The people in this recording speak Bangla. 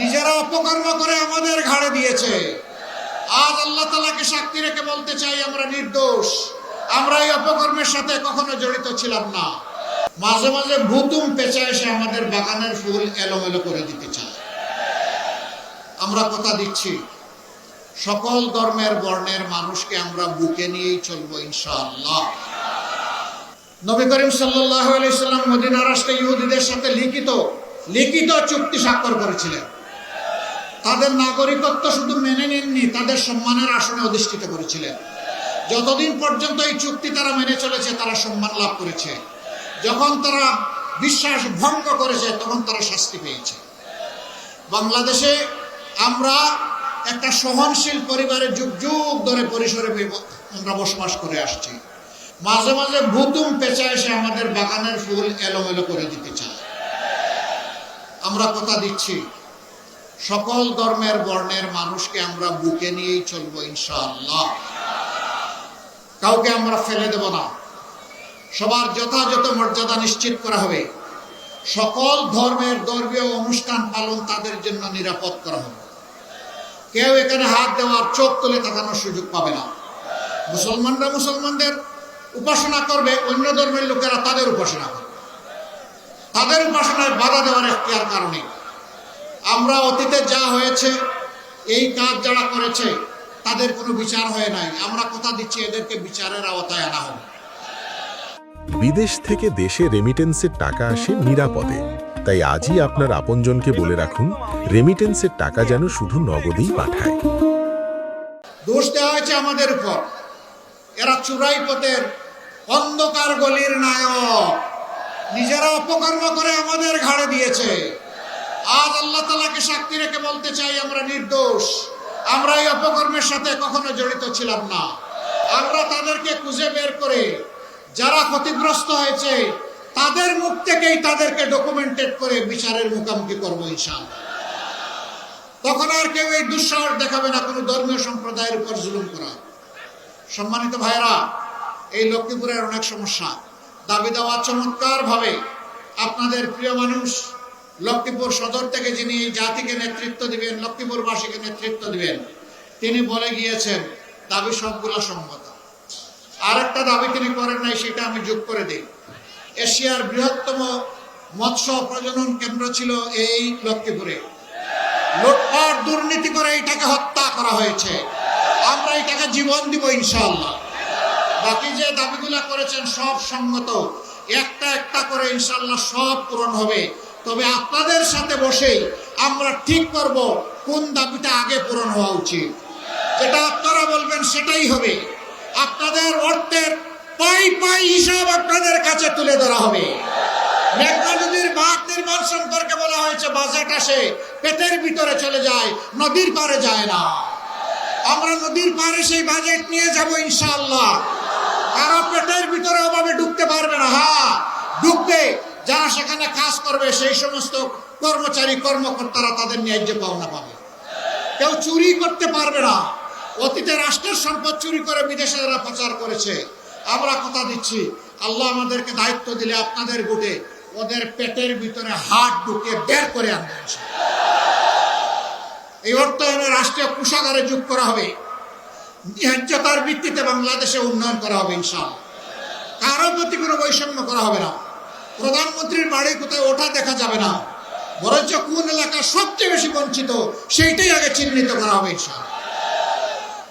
নিজেরা অপকর্ম করে আমাদের ঘাড়ে দিয়েছে। আজ আল্লাহ তালাকে সাক্ষী রেখে বলতে চাই, আমরা নির্দোষ। আমরা এই অপকর্মের সাথে কখনো জড়িত ছিলাম না। মাঝে মাঝে ভুতুম পেঁচা এসে আমাদের বাগানের ফুল এলোমেলো করে দিতে চায়। আমরা কথা দিচ্ছি, সকল ধর্মের বর্ণের মানুষকে আমরা বুকে নিয়েই চলবো ইনশাআল্লাহ। নবী করিম সাল্লাহ আলাইসাল্লাম মদিনা রাষ্ট্রে ইহুদিদের সাথে লিখিত লিখিত চুক্তি স্বাক্ষর করেছিলেন। তাদের নাগরিকত্ব শুধু মেনে নেননি, তাদের সম্মানের আসনে অধিষ্ঠিত করেছিলেন। যতদিন পর্যন্ত এই চুক্তি তারা মেনে চলেছে, তারা সম্মান লাভ করেছে। যখন তারা বিশ্বাস ভঙ্গ করেছে, তখন তারা শাস্তি পেয়েছে। বাংলাদেশে আমরা একটা সহনশীল পরিবারে যুগ যুগ ধরে পরিসরে আমরা বসবাস করে আসছি। মাঝে মাঝে ভুতুম পেঁচা এসে আমাদের বাগানের ফুল এলোমেলো করে দিতে চায়। আমরা কথা দিচ্ছি সকল ধর্মের বর্ণের মানুষকে আমরা বুকে নিয়েই চলবো, ইনশাআল্লাহ। কাউকে আমরা ফেলে দেব না। সবার যথাযথ মর্যাদা নিশ্চিত করা হবে। সকল ধর্মের ধর্মীয় অনুষ্ঠান পালন তাদের জন্য নিরাপদ করা হবে। কেউ এখানে হাত দেওয়ার চোখ তুলে তাকানোর সুযোগ পাবে না। মুসলমানরা মুসলমানদের উপাসনা করবে, অন্য ধর্মের লোকেরা তাদের উপাসনা করবে। তাদের উপাসনায় বাধা দেওয়ার এখতিয়ার কারণে। আমরা অতীতে যা হয়েছে এই কাজ যারা করেছে তাদের কোনো বিচার হয় নাই। আমরা কথা দিচ্ছি এদেরকে বিচারের আওতায় আনা হবে বিদেশ থেকে দেশে রেমিটেন্সের টাকা আসে নিরাপদে। তাই আজই আপনার আপনজনকে বলে রাখুন রেমিটেন্সের টাকা যেন শুধু নগদেই পাঠায়। দোষ দেওয়া হয়েছে আমাদের উপর। এরা চুরাই পথের অন্ধকার গলির নায়ক। নিজেরা অপকর্ম করে আমাদের ঘাড়ে দিয়েছে। আজ আল্লাহ তালাকে সাক্ষী রেখে বলতে চাই, আমরা নির্দোষ। আমরা এই অপকর্মের সাথে কখনো জড়িত ছিলাম না। আমরা তাদেরকে খুঁজে বের করে যারা ক্ষতিগ্রস্ত হয়েছে, তাদের মুখ থেকেই তাদেরকে ডকুমেন্টেড করে বিচারের মুখামুখি করব ইনশাআল্লাহ। তখন আর কেউ এই দুঃসাহস দেখাবে না, কোনো ধর্মীয় সম্প্রদায়ের উপর জুলুম করা। সম্মানিত ভাইরা এই লক্ষ্মীপুরের অনেক সমস্যা। দাবি দেওয়া চমৎকার ভাবে আপনাদের প্রিয় মানুষ লক্ষ্মীপুর সদর থেকে যিনি জাতিকে নেতৃত্ব দিবেন, লক্ষ্মীপুরবাসীকে নেতৃত্ব দিবেন, তিনি বলে গিয়েছেন, দাবি সবগুলো সম্মত। আরেকটা দাবি তিনি করেন নাই, সেটা আমি যোগ করে দিই। এশিয়ার বৃহত্তম মৎস্য প্রজনন কেন্দ্র ছিল এই লক্ষ্মীপুরে। লুটপাট, দুর্নীতি করে এটাকে হত্যা করা হয়েছে। আমরা এটাকে জীবন দিব ইনশাআল্লাহ। বাকি যে দাবিগুলা করেছেন সব সঙ্গত একটা একটা করে ইনশাআল্লাহ সব পূরণ হবে। তবে আপনাদের সাথে বসেই আমরা ঠিক করব কোন দাবিটা আগে পূরণ হওয়া উচিত। যেটা আপনারা বলবেন সেটাই হবে। আপনাদের অর্থের পাই পাই হিসাব আপনাদের কাছে তুলে ধরা হবে। মেঘনা নদীর বাঁধ নির্মাণ সম্পর্কে বলা হয়েছে বাজেট আসে পেটের ভিতরে চলে যায়, নদীর পারে যায় না। আমরা নদীর পারে সেই বাজেট নিয়ে যাব ইনশাআল্লাহ। কারও পেটের ভিতরে অভাবে ঢুকতে পারবে না। হ্যাঁ ঢুকবে যারা সেখানে কাজ করবে, সেই সমস্ত কর্মচারী, কর্মকর্তারা তাদের ন্যায্য পাওনা পাবে। কেউ চুরি করতে পারবে না। অতীতে রাষ্ট্রের সম্পদ চুরি করে বিদেশে যারা প্রচার করেছে, আমরা কথা দিচ্ছি, আল্লাহ আমাদেরকে দায়িত্ব দিলে আপনাদের গুটে ওদের পেটের ভিতরে হাত ঢুকে বের করে আনবেন এই অর্থায়নে রাষ্ট্রীয় কোষাগারে যোগ করা হবে। ন্যায্যতার ভিত্তিতে বাংলাদেশে উন্নয়ন করা হবে ইনশাআল্লাহ। কারও প্রতি কোনো বৈষম্য করা হবে না। প্রধানমন্ত্রীর বাড়ি কোথায় ওঠা দেখা যাবে না। বরঞ্চ কোন এলাকা সবচেয়ে বেশি বঞ্চিত সেইটাই আগে চিহ্নিত করা হবে, ইনশাআল্লাহ।